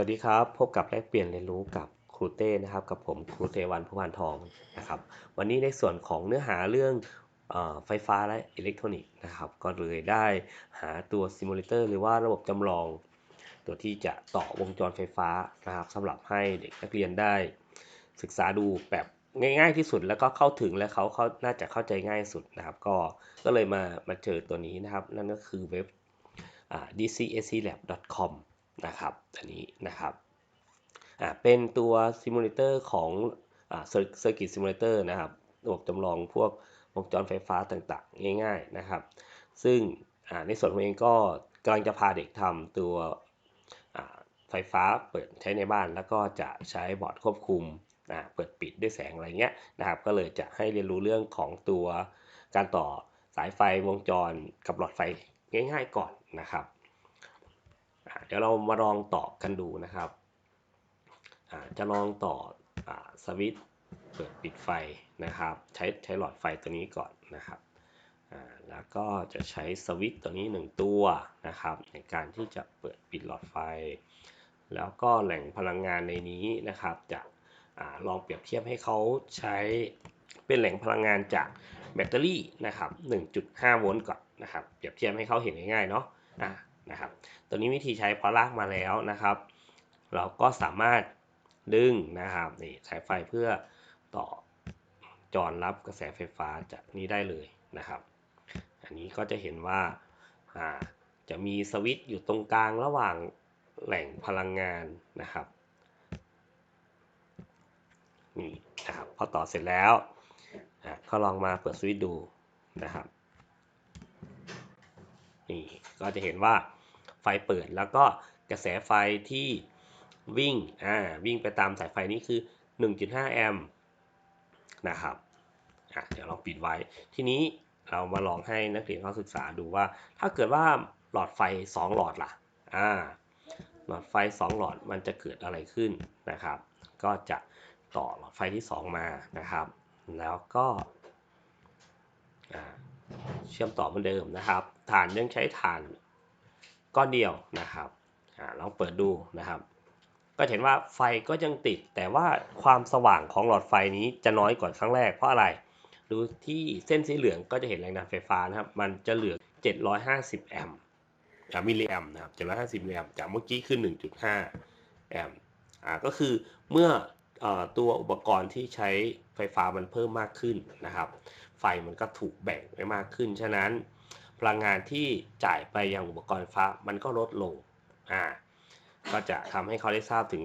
สวัสดีครับ พบกับแลกเปลี่ยนเรียนรู้กับครูเต้นะครับ กับผมครูเทวันผู้พานทองนะครับ วันนี้ในส่วนของเนื้อหาเรื่องอไฟฟ้าและอิเล็กทรอนิกส์นะครับ ก็เลยได้หาตัวซิมูเลเตอร์หรือว่าระบบจำลอง ตัวที่จะต่อวงจรไฟฟ้านะครับสำหรับให้เด็กนักเรียนได้ศึกษาดูแบบง่าย ๆที่สุดแล้วก็เข้าถึงและเขาเขาน่าจะเข้าใจง่ายสุดนะครับ ก็ก็เลยมามาเจอตัวนี้นะครับ นั่นก็คือเว็บ dcsclab.com นะครับอันนี้นะครับอ่าเป็นตัวซิมูเลเตอร์ของอ่าเซอร์กิตซิมูเลเตอร์นะครับระบบจำลองพวกวงจรไฟฟ้าต่างๆ ง่ายๆนะครับ ซึ่งในส่วนผมเองก็กำลังจะพาเด็กทำตัวไฟฟ้าเปิดใช้ในบ้าน แล้วก็จะใช้บอร์ดควบคุมเปิดปิดด้วยแสงอะไรเงี้ยนะครับ ก็เลยจะให้เรียนรู้เรื่องของตัวการต่อสายไฟวงจรกับหลอดไฟง่าย ๆ ก่อนนะครับ เดี๋ยวเรามาลองต่อกันดูนะครับจะลองต่ออสวิตช์เปิดปิดไฟนะครับ ใช้ใช้หลอดไฟตัวนี้ก่อนนะครับแล้วก็จะใช้สวิตช์ตัวนี้ 1 ตัวนะครับ ในการที่จะเปิดปิดหลอดไฟ แล้วก็แหล่งพลังงานในนี้นะครับ จะอลองเปรียบเทียบให้เขาใช้เป็นแหล่งพลังงานจากแบตเตอรี่นะครับ 1.5 โวลต์ก่อนนะครับ เปรียบเทียบให้เขาเห็นง่ายๆเนาะ นะครับ ตัวนี้วิธีใช้พอลากมาแล้วนะครับ เราก็สามารถดึงนะครับนี่สายไฟเพื่อต่อจรรับกระแสไฟฟ้าจากนี้ได้เลยนะครับ อันนี้ก็จะเห็นว่าจะมีสวิตช์อยู่ตรงกลางระหว่างแหล่งพลังงานนะครับนี่นะครับพอต่อเสร็จแล้วก็ลองมาเปิดสวิตช์ดูนะครับนี่ก็จะเห็นว่า ไฟเปิด แล้วก็กระแสไฟที่วิ่งอ่าวิ่งไปตามสายไฟนี้คือ 1.5 แอมป์นะครับอะเดี๋ยวเราปิดไว้ ทีนี้เรามาลองให้นักเรียนเขาศึกษาดูว่า ถ้าเกิดว่าหลอดไฟ 2 หลอดล่ะอ่าหลอดไฟ 2 หลอดมันจะเกิดอะไรขึ้นนะครับ ก็จะต่อหลอดไฟที่ 2 มานะครับ แล้วก็เชื่อมต่อเหมือนเดิมนะครับ ฐานยังใช้ฐาน ก้อนเดียวนะครับอลองเปิดดูนะครับ ก็เห็นว่าไฟก็ยังติด แต่ว่าความสว่างของหลอดไฟนี้จะน้อยกว่าครั้งแรกเพราะอะไร ดูที่เส้นสีเหลืองก็จะเห็นแรงดันไฟฟ้านะครับ มันจะเหลือ 750 แอมป์มิลลิแอมป์นะครับ 750 มิลลิแอมป์จากเมื่อกี้คือ 1.5 แอมป์อ่าก็คือเมื่ออตัวอุปกรณ์ที่ใช้ไฟฟ้ามันเพิ่มมากขึ้นนะครับ ไฟมันก็ถูกแบ่งไปมากขึ้น ฉะนั้น พลังงานที่จ่ายไปยังอุปกรณ์ฟ้ามันก็ลดลงอ่าก็จะทำให้เขาได้ทราบถึง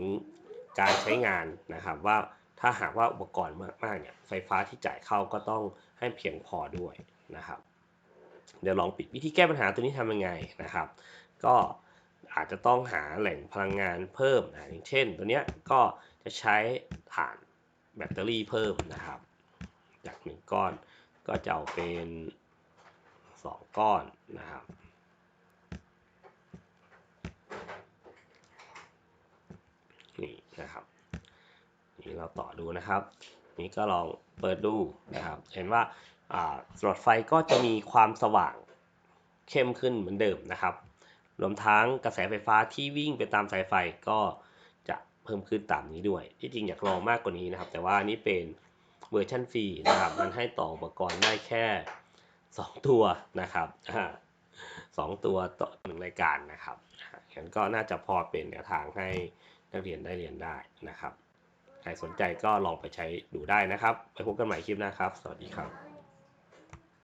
การใช้งานนะครับว่าถ้าหากว่าอุปกรณ์มากๆเนี่ยไฟฟ้าที่จ่ายเข้าก็ต้องให้เพียงพอด้วยนะครับ เดี๋ยวลองปิดวิธีแก้ปัญหาตัวนี้ทำยังไงนะครับ ก็อาจจะต้องหาแหล่งพลังงานเพิ่มนะอย่างเช่น ตัวเนี้ยก็จะใช้ฐานแบตเตอรี่เพิ่มนะครับ จากหนึ่งก้อนก็จะเอาเป็น 2 ก้อนนะครับ นี่นะครับนี่เราต่อดูนะครับ นี่ก็ลองเปิดดูนะครับ เห็นว่าหลอดไฟก็จะมีความสว่างเข้มขึ้นเหมือนเดิมนะครับ รวมทั้งกระแสไฟฟ้าที่วิ่งไปตามสายไฟก็จะเพิ่มขึ้นตามนี้ด้วย ที่จริงอยากลองมากกว่านี้นะครับ แต่ว่านี่เป็นเวอร์ชันฟรีนะครับ มันให้ต่ออุปกรณ์ได้แค่ สองตัวนะครับสองตัวต่อหนึ่งรายการนะครับงั้นก็น่าจะพอเป็นแนวทางให้นักเรียนได้เรียนได้นะครับ ใครสนใจก็ลองไปใช้ดูได้นะครับ ไปพบกันใหม่คลิปหน้าครับ สวัสดีครับ